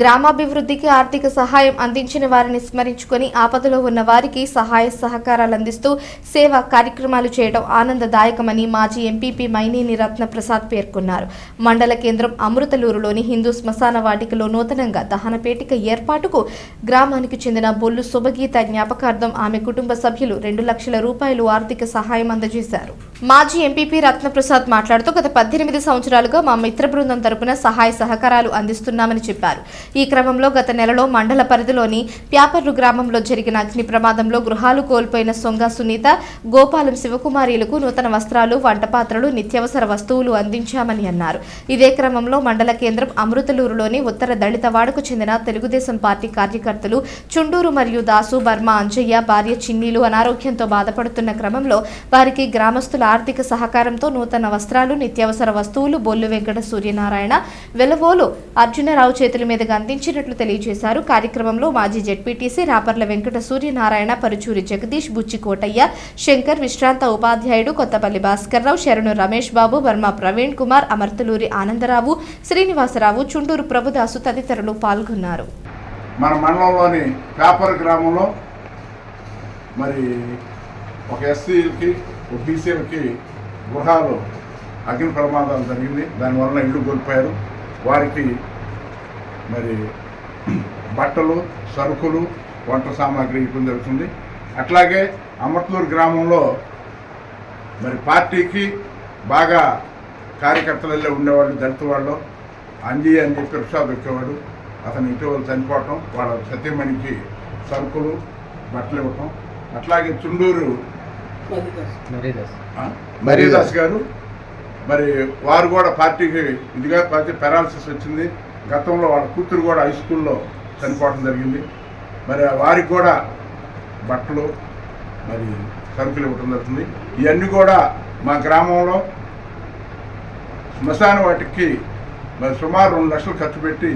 గ్రామాభివృద్ధికి ఆర్థిక సహాయం అందించిన వారిని స్మరించుకొని ఆపదలో ఉన్న వారికి సహాయ సహకారాలు అందిస్తూ సేవా కార్యక్రమాలు చేయడం ఆనందదాయకమని మాజీ ఎంపీపీ మైనేని రత్నప్రసాద్ పేర్కొన్నారు. మండల కేంద్రం అమృతలూరులోని హిందూ శ్మశాన వాటికలో నూతనంగా దహనపేటిక ఏర్పాటుకు గ్రామానికి చెందిన బొల్లు శుభగీత జ్ఞాపకార్థం ఆమె కుటుంబ సభ్యులు రెండు లక్షల రూపాయలు ఆర్థిక సహాయం అందజేశారు. మాజీ ఎంపీపీ రత్నప్రసాద్ మాట్లాడుతూ గత పద్దెనిమిది సంవత్సరాలుగా మా మిత్ర బృందం తరపున సహాయ సహకారాలు అందిస్తున్నామని చెప్పారు. ఈ క్రమంలో గత నెలలో మండల పరిధిలోని ప్యాపర్రు గ్రామంలో జరిగిన అగ్ని ప్రమాదంలో గృహాలు కోల్పోయిన సొంగ సునీత గోపాలం శివకుమారీలకు నూతన వస్త్రాలు వంటపాత్రలు నిత్యావసర వస్తువులు అందించామని అన్నారు. ఇదే క్రమంలో మండల కేంద్రం అమృతలూరులోని ఉత్తర దళితవాడకు చెందిన తెలుగుదేశం పార్టీ కార్యకర్తలు చుండూరు మరియు దాసు బర్మ అంజయ్య భార్య చిన్నీలు అనారోగ్యంతో బాధపడుతున్న క్రమంలో వారికి గ్రామస్తుల ఆర్థిక సహకారంతో నూతన వస్త్రాలు నిత్యావసర వస్తువులు బొల్లు వెంకట సూర్యనారాయణ వెలవోలు అర్జునరావు చేతుల మీదుగా అందించినట్లు తెలియజేశారు. కార్యక్రమంలో మాజీ జెడ్పీటీసీ రాపర్ల వెంకట సూర్యనారాయణ పరుచూరి జగదీష్ బుచ్చి కోటయ్య శంకర్ విశ్రాంత ఉపాధ్యాయుడు కొత్తపల్లి భాస్కర్రావు శరణు రమేష్ బాబు వర్మ ప్రవీణ్ కుమార్ అమర్తలూరి ఆనందరావు శ్రీనివాసరావు చుండూరు ప్రభుదాసు తదితరులు పాల్గొన్నారు. మన మండలంలోని పేపర్ గ్రామంలో మరి ఒక ఎస్సీలకి ఒక బీసీలకి గృహాలు అగ్ని ప్రమాదాలు జరిగింది. దానివల్ల ఇళ్ళు కోల్పోయారు. వారికి మరి బట్టలు సరుకులు వంట సామాగ్రి ఇవ్వడం జరుగుతుంది అట్లాగే అమర్తూరు గ్రామంలో మరి పార్టీకి బాగా కార్యకర్తలలో ఉండేవాళ్ళు దళిత వాళ్ళు అంజీ అని చెప్పి రిక్షా దొక్కేవాడు అతను ఇటీవల చనిపోవటం వాళ్ళ సత్యమణికి సరుకులు బట్టలు ఇవ్వటం. అట్లాగే చుండూరు మరీదాస్ గారు. మరి వారు కూడా పార్టీకి ఇదిగా పార్టీ పెరాలసిస్ వచ్చింది. గతంలో వాళ్ళ కూతురు కూడా హై స్కూల్లో చనిపోవడం జరిగింది. మరి వారికి కూడా బట్టలు మరి సరుకులు ఇవ్వటం జరుగుతుంది. ఇవన్నీ కూడా మా గ్రామంలో శ్మశాన వాటికి మరి సుమారు రెండు లక్షలు ఖర్చు పెట్టి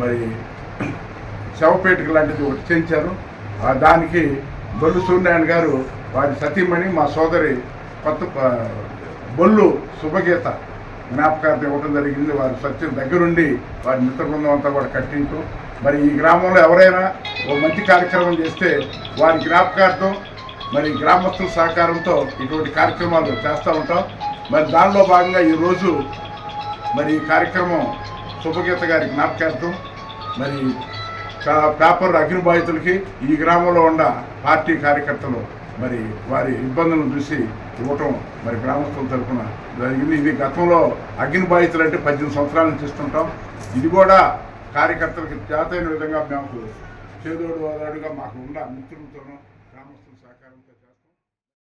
మరి శవపేటిక లాంటిది ఒకటి చేయించారు. దానికి బొల్లు సూర్యనారాయణ గారు వారి సతీమణి మా సోదరి కొత్త బొల్లు శుభగీత జ్ఞాపకార్థం ఇవ్వడం జరిగింది. వారి సత్యం దగ్గరుండి వారి మిత్ర బృందం అంతా కూడా కట్టింటూ మరి ఈ గ్రామంలో ఎవరైనా ఓ మంచి కార్యక్రమం చేస్తే వారి జ్ఞాపకార్థం మరి గ్రామస్తుల సహకారంతో ఇటువంటి కార్యక్రమాలు చేస్తూ ఉంటాం. మరి దానిలో భాగంగా ఈరోజు మరి ఈ కార్యక్రమం శుభగీత గారి జ్ఞాపకార్థం. మరి పేపర్ అగ్ని బాధితులకి ఈ గ్రామంలో ఉన్న పార్టీ కార్యకర్తలు మరి వారి ఇబ్బందులను చూసి ఇవ్వటం మరి గ్రామస్తుల తరఫున జరిగింది. ఇది గతంలో అగ్ని బాధితులు అంటే పద్దెనిమిది సంవత్సరాల నుంచి ఇస్తుంటాం ఇది కూడా కార్యకర్తలకు చేతైన విధంగా మేము చేదోడు వాదాడుగా మాకు ఉన్న మిత్రులతోనూ గ్రామస్తుల సహకారంతో